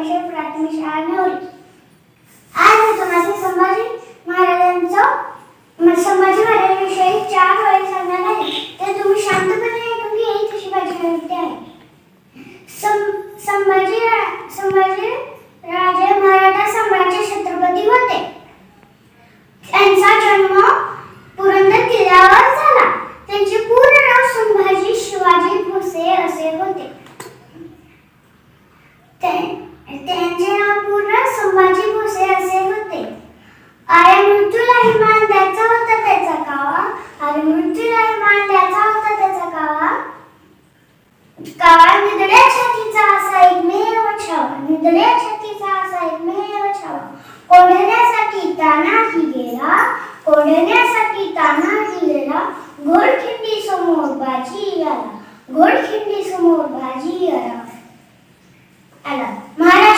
परिषद प्राथमिक शाळा नवरी आज मी तुम्हाला संभाजी महाराजांचं संभाजी महाराजांविषयी चार वेळी सांगणार आहे. ते तुम्ही शांतपणे ऐकून घ्या तशी माझी विनंती आहे. संभाजी संभाजी राजे मराठा साम्राज्य कावा निधड्या छातीचा असा एकमेव छावा निधड्या छातीचा असा एकमेव छावा कोंढण्यासाठी तानाही गेला कोंढण्यासाठी तानाही गेला घोडखिंडी समोर बाजी आला घोडखिंडी समोर बाजी आला आला. महाराज